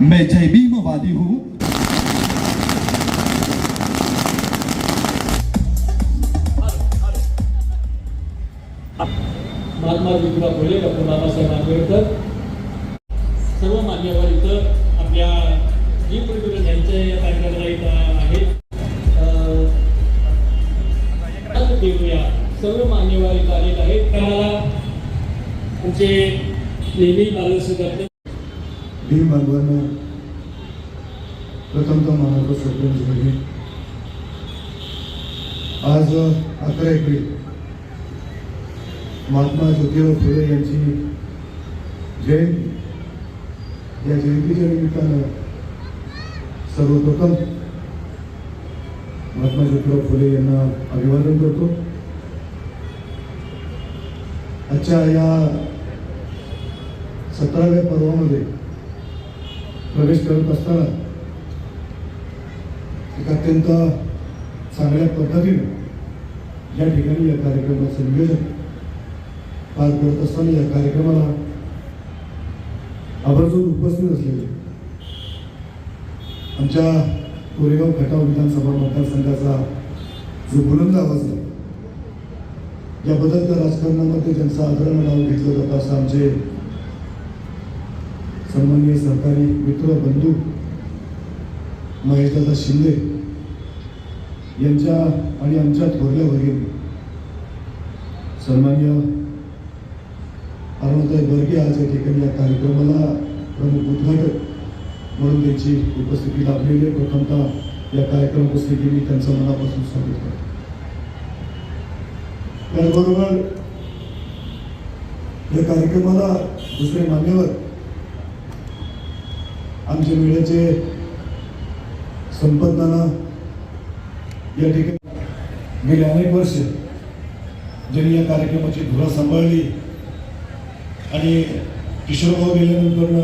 मैं जय भीमवादी हूँ महात्मा ज्योतिबा फुले डॉक्टर बाबासाहेब आंबेडकर सर्व मान्यवर इथं आपल्या जी पृथ्वी यांच्या या कार्यक्रमाला इथं आहेत देऊया सर्व मान्यवर इथं आलेले आहेत त्याला तुमचे नेहमी मार्गदर्शन करते मार्गदर्शक भीम प्रथम तो मानाचा सरपंच म्हणजे आज अकरा एप्रिल महात्मा ज्योतिराव फुले यांची जयंती या जयंतीच्या निमित्तानं सर्वप्रथम महात्मा ज्योतिराव फुले यांना अभिवादन करतो। आजच्या या सतराव्या पर्वामध्ये प्रवेश करत असताना एक अत्यंत चांगल्या पद्धतीने या ठिकाणी या कार्यक्रमाचं नियोजन पार करत असताना या कार्यक्रमाला आवर्जून उपस्थित असलेले आमच्या कोरेगाव खटाव विधानसभा मतदारसंघाचा जो बुलंद आवाज आहे या बदलत्या राजकारणामध्ये त्यांचा आदरण नाव घेतलं जातं असं आमचे सन्माननीय सहकारी मित्र बंधू महेशदादा शिंदे यांच्या आणि आमच्या थोरल्या वगैरे सन्मान्य अरुणताई बर्गे आज या ठिकाणी या कार्यक्रमाला प्रमुख उद्घाटक म्हणून त्यांची उपस्थिती लाभलेली आहे. प्रथमतः या कार्यक्रम उपस्थिती मी त्यांचं मनापासून स्वागत करतो. त्याचबरोबर या कार्यक्रमाला दुसरे मान्यवर आमचे मेळ्याचे संपतनाना या ठिकाणी गेले अनेक वर्ष ज्यांनी या कार्यक्रमाची धुरा सांभाळली आणि किशोरभाऊ गेल्यानंतर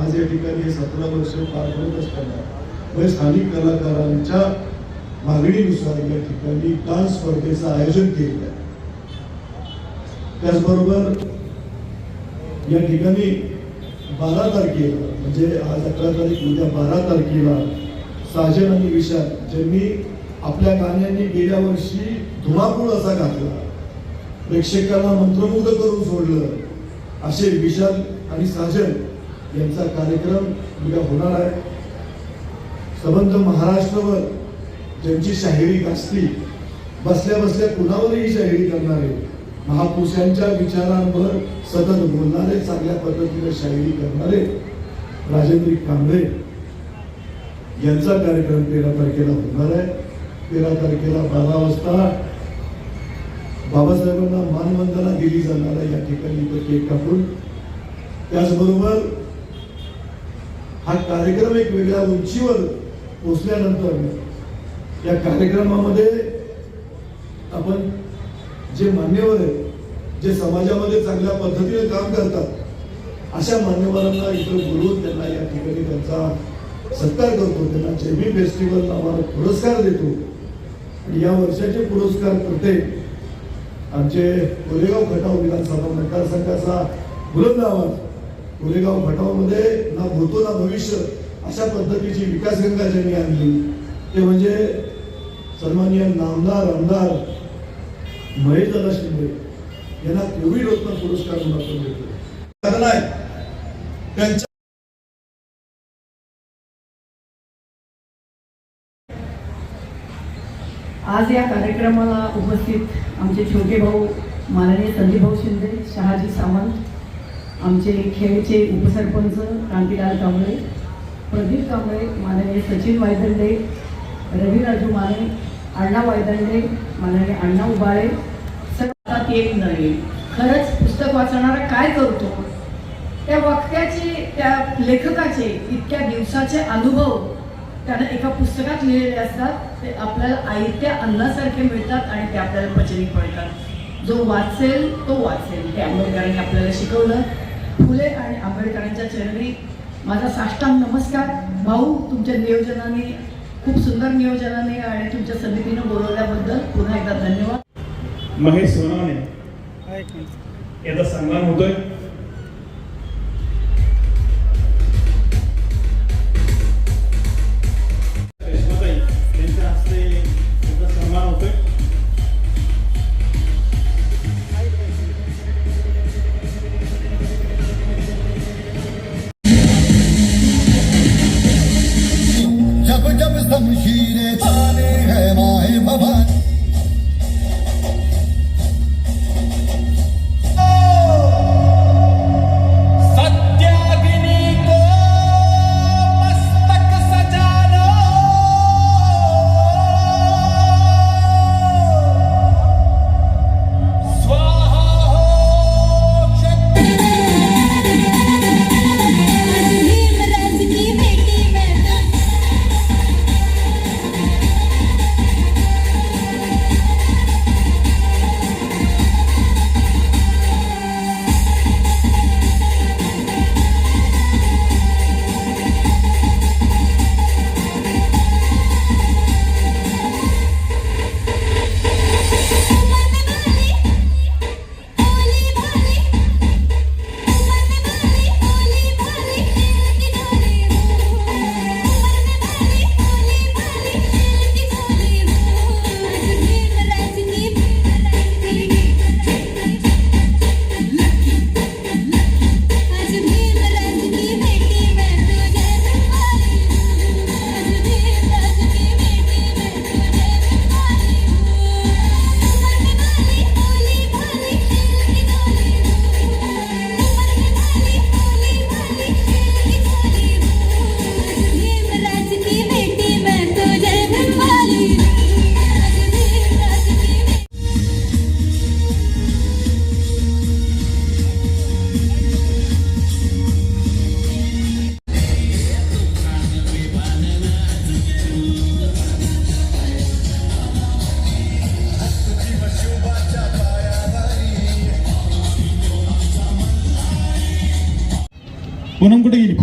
आज या ठिकाणी सतरा वर्ष पार पडत असताना म्हणजे स्थानिक कलाकारांच्या मागणीनुसार या ठिकाणी डान्स स्पर्धेचं आयोजन केलेलं आहे. त्याचबरोबर या ठिकाणी बारा तारखेला म्हणजे आज अकरा तारीख उद्या बारा तारखेला साजन आणि विशाल ज्यांनी आपल्या गाण्यांनी गेल्या वर्षी धुमाकूळ असा घातला. प्रेक्षकांना मंत्रमुग्ध करून सोडलं. असे विशाल आणि साजन यांचा कार्यक्रम उद्या होणार आहे. संबंध महाराष्ट्रवर ज्यांची शाहिरी गाजली बसल्या बसल्या कुणावरही शाहिरी करणारे महापुरुषांच्या विचारांवर सतत बोलणारे चांगल्या पद्धतीने शाहिरी करणारे राजेंद्र कांबळे यांचा कार्यक्रम तेरा तारखेला होणार आहे. तेरा तारखेला बारा वाजता बाबासाहेबांना मानवंदना दिली जाणार आहे या ठिकाणी तो केक कापून. त्याचबरोबर हा कार्यक्रम एक वेगळ्या उंचीवर पोचल्यानंतर या कार्यक्रमामध्ये आपण जे मान्यवर आहेत जे समाजामध्ये चांगल्या पद्धतीने काम करतात अशा मान्यवरांना इथं बोलवून त्यांना या ठिकाणी त्यांचा सत्कार करतो. त्यांना जेबी फेस्टिवल नावाला पुरस्कार देतो. आणि या वर्षाचे पुरस्कार करते आमचे कोरेगाव खटाव विधानसभा मतदारसंघाचा बुलंद आवाज कोरेगाव खटावमध्ये ना भूतो ना भविष्य अशा पद्धतीची विकासगंगा ज्यांनी आणली ते म्हणजे सन्माननीय नामदार आमदार महेशदादा शिंदे यांना कोविड रत्न पुरस्कार म्हणून त्यांच्या आज या कार्यक्रमाला उपस्थित आमचे छोटे भाऊ माननीय संदीप भाऊ शिंदे शहाजी सावंत आमचे खेळचे उपसरपंच कांतीलाल कांबळे प्रदीप कांबळे माननीय सचिन वायदंडे रविराजू माने अण्णा वायदंडे माननीय अण्णा उबाळे सर्वात येत नाही. खरंच पुस्तक वाचणारा काय करतो? त्या वक्त्याचे त्या लेखकाचे इतक्या दिवसाचे अनुभव त्यानं एका पुस्तकात लिहिलेले असतात ते आपल्याला आयत्या अन्नासारखे मिळतात आणि ते आपल्याला पचनी पडतात. जो वाचेल तो वाचेल. हे आंबेडकरांनी आपल्याला शिकवलं. फुले आणि आंबेडकरांच्या चरणी माझा साष्टांग नमस्कार. भाऊ तुमच्या नियोजनाने खूप सुंदर नियोजनाने आणि तुमच्या समितीनं बोलवल्याबद्दल पुन्हा एकदा धन्यवाद. महेश सोनावणे. याचा सन्मान होतोय. പുനംകുടയിലും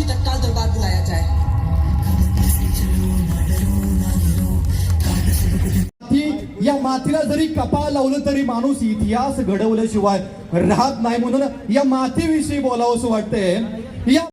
दोषी तत्काल दरबार बुलाया जाए। या मातीला जरी कपाळ लावलं तरी माणूस इतिहास घडवल्याशिवाय राहत नाही म्हणून या मातीविषयी बोलावंसं वाटतंय. या